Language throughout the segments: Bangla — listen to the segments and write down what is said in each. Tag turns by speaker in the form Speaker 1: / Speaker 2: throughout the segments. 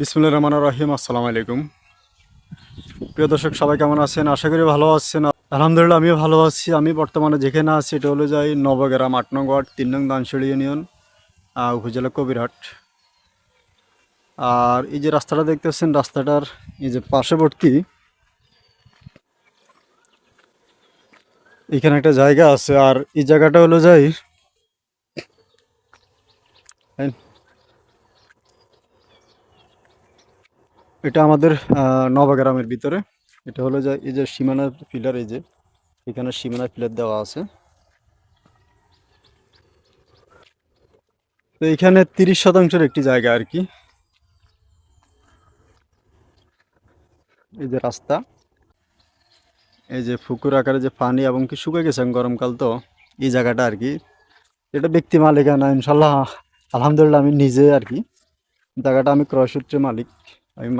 Speaker 1: বিসমুল্লাহ রহমান রহিম, আসসালামু আলাইকুম। প্রিয় দর্শক, সবাই কেমন আছেন? আশা করি ভালো আছেন। আলহামদুলিল্লাহ, আমিও ভালো আছি। আমি বর্তমানে যেখানে আছি, এটা হলো যাই নবগ্রাম আট নং ওয়ার্ড, তিন নং দানশিড়ি ইউনিয়ন উপজেলা কবিরহাট। আর এই যে রাস্তাটা দেখতেছেন, রাস্তাটার এই যে পার্শ্ববর্তী, এখানে একটা জায়গা আছে। আর এই জায়গাটা হলো যাই এটা আমাদের নবগ্রামের ভিতরে। এটা হলো যে, এই যে সীমানা পিলার এই যে, এখানে সীমানা পিলার দেওয়া আছে। তো এখানে তিরিশ শতাংশের একটি জায়গা আর কি। এই যে রাস্তা। এই যে পুকুর আকারে যে পানি এবং কি শুকে গেছে গরমকাল তো, এই জায়গাটা আর কি। এটা ব্যক্তি মালিকানা ইনশাল্লাহ আলহামদুলিল্লাহ আমি নিজে আর কি। জায়গাটা আমি ক্রয়সূত্রে মালিক। আমি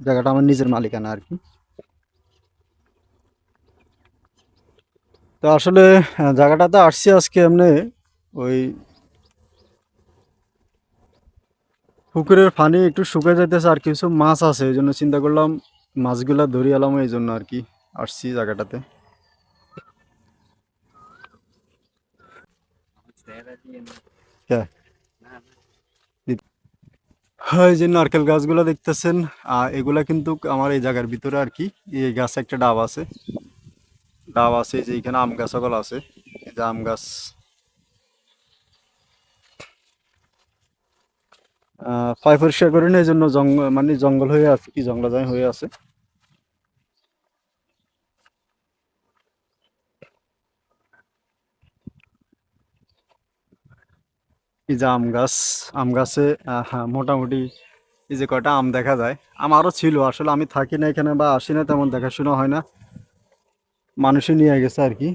Speaker 1: জায়গাটা আমার নিজের মালিকানা আর কি। তো আসলে জায়গাটাতে আসছি আজকে এমনি ওই পুকুরের পানি একটু শুকিয়ে যাইতেছে আর কিছু মাছ আছে এই জন্য চিন্তা করলাম মাছগুলা ধরি এলাম এই জন্য আর কি আসছি জায়গাটাতে। হ্যাঁ, এই যে নারকেল গাছগুলো দেখতেছেন এগুলা কিন্তু আমার এই জায়গার ভিতরে আর কি, এই গাছে একটা ডাব আছে। ডাব আছে যে এখানে আম গাছ সকল আছে, এই যে আম গাছ। পায়ে পরিষ্কার করেন এই জন্য জঙ্গল মানে জঙ্গল হয়ে আছে কি জঙ্গল হয়ে আছে। এই যে আম গাছ আম গাছে হ্যাঁ, মোটামুটি এই যে কয়টা আম দেখা যায়। আম আরও ছিল আসলে আমি থাকি না এখানে বা আসি না তেমন দেখাশোনা হয় না। মানুষই নিয়ে গেছে আর কি।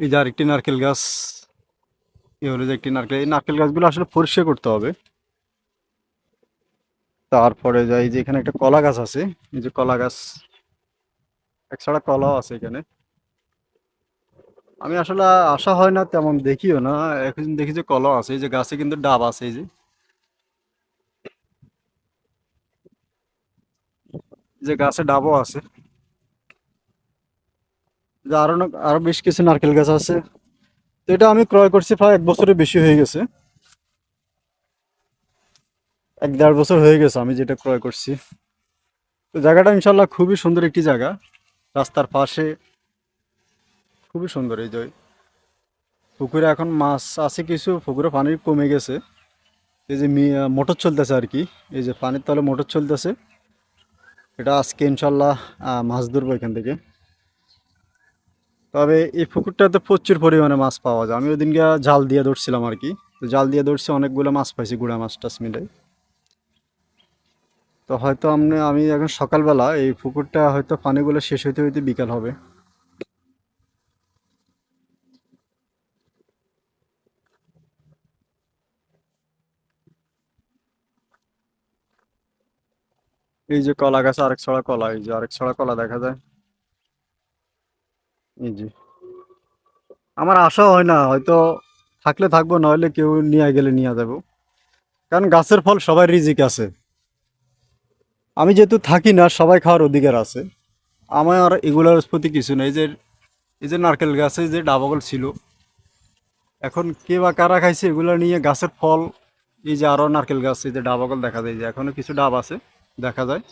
Speaker 1: এই যে আরেকটি নারকেল গাছ এই হলো যে একটি নারকেল এই নারকেল গাছগুলো আসলে পরিষ্কার করতে হবে। তারপরে যাই যে এখানে একটা কলা গাছ আছে, এই যে কলা গাছ একছড়া কলাও আছে এখানে। আমি আসলে আসা হয় না তেমন দেখিও না, এখন দেখি যে কলাও আছে, এই যে গাছে কিন্তু ডাব আছে, এই যে। যে গাছে ডাবও আছে। আরও আরও বেশ কিছু নারকেল গাছ আছে। তো এটা আমি ক্রয় করছি প্রায় এক বছরের বেশি হয়ে গেছে। এক দেড় বছর হয়ে গেছে আমি যেটা ক্রয় করছি। তো জায়গাটা ইনশাল্লাহ খুবই সুন্দর একটি জায়গা। রাস্তার পাশে খুবই সুন্দর এই যে পুকুরে এখন মাছ আছে কিছু, পুকুরে পানি কমে গেছে। এই যে মোটর চলতেছে আর কি। এই যে পানির তলে মোটর চলতেছে। এটা আজকে ইনশাল্লাহ মাছ ধরবো এখান থেকে। তবে এই পুকুরটাতে প্রচুর পরিমাণে মাছ পাওয়া যায়। আমি ওই দিনকে জাল দিয়ে ধরছিলাম আর কি। তো জাল দিয়ে ধরছি, অনেকগুলো মাছ পাইছি, গুড়া মাছ টাছ মিলে। তো হয়তো আমি আমি এখন সকালবেলা এই পুকুরটা হয়তো পানিগুলো শেষ হইতে হইতে বিকাল হবে। এই যে কলা গাছ, আরেক ছড়া কলা, এই যে আরেক ছড়া কলা দেখা যায়। এই যে। আমার আশা হয় না, হয়তো থাকলে থাকব, নইলে কেউ নিয়ে গেলে নিয়ে যাব। কারণ গাছের ফল সবাই রিজিক আছে। আমি যেহেতু থাকি না, সবাই খাওয়ার অধিকার আছে। আমার এগুলোর প্রতি কিছু নেই। যে, এই যে নারকেল গাছে যে ডাবগল ছিল, এখন কে বা কারা খাইছে এগুলো নিয়ে গাছের ফল, এই যে আরও নারকেল গাছ, এই যে ডাবগল দেখা যায় যে এখনও কিছু ডাব আছে, দেখা যায়।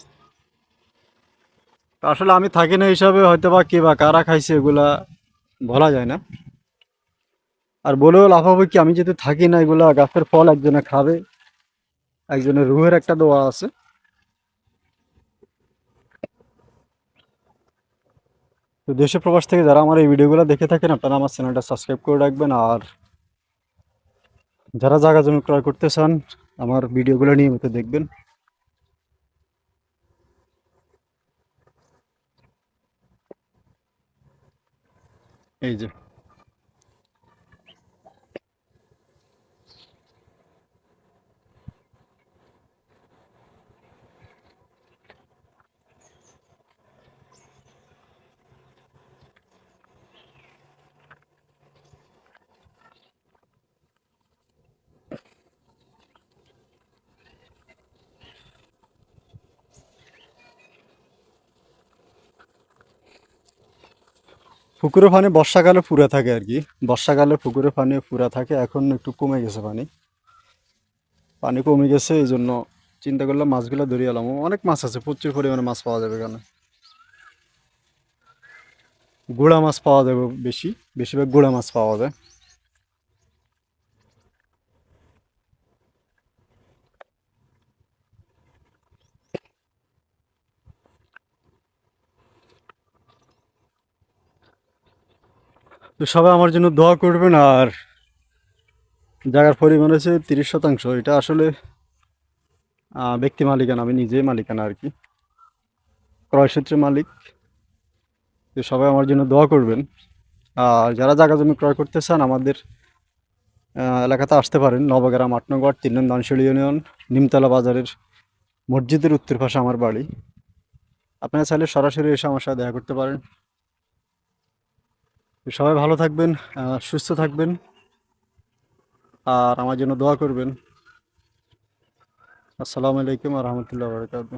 Speaker 1: আসলে আমি থাকি না হিসাবে হয়তো বা কে বা কারা খাইছে এগুলা বলা যায় না। আর বলেও লাভ হবে কি, আমি যেহেতু থাকি না, এগুলা গাছের ফল একজনে খাবে, একজনের রুহের একটা দোয়া আছে। তো দেশে প্রবাস থেকে যারা আমার এই ভিডিওগুলো দেখে থাকেন, আপনারা আমার চ্যানেলটা সাবস্ক্রাইব করে রাখবেন। আর যারা জায়গা জমি ক্রয় করতে চান, আমার ভিডিওগুলো নিয়মিত দেখবেন। এই যে। পুকুরে পানি বর্ষাকালে পুরা থাকে আর কি। বর্ষাকালে পুকুরের পানি পুরা থাকে, এখন একটু কমে গেছে পানি। পানি কমে গেছে, এই জন্য চিন্তা করলাম মাছগুলো ধরিয়ে এলাম অনেক মাছ আছে, প্রচুর পরিমাণে মাছ পাওয়া যাবে এখানে। গোড়া মাছ পাওয়া যাবে বেশি, বেশিরভাগ গোড়া মাছ পাওয়া যায়। তো সবাই আমার জন্য দোয়া করবেন আর জায়গার পরিমাণ হচ্ছে তিরিশ শতাংশ। এটা আসলে ব্যক্তি মালিকানা, আমি নিজেই মালিকানা আর কি। ক্রয়সূত্রে মালিক। তো সবাই আমার জন্য দোয়া করবেন। আর যারা জায়গা জমি ক্রয় করতে চান, আমাদের এলাকাতে আসতে পারেন। নবগ্রাম আট তিন দানশিল ইউনিয়ন, নিমতলা বাজারের মসজিদের উত্তর পাশে আমার বাড়ি। আপনারা চাইলে সরাসরি এসে আমার সাথে দেখা করতে পারেন। সবাই ভালো থাকবেন সুস্থ থাকবেন আর আমার জন্য দোয়া করবেন। আসসালামু আলাইকুম রহমতুল্লাহ বরকাত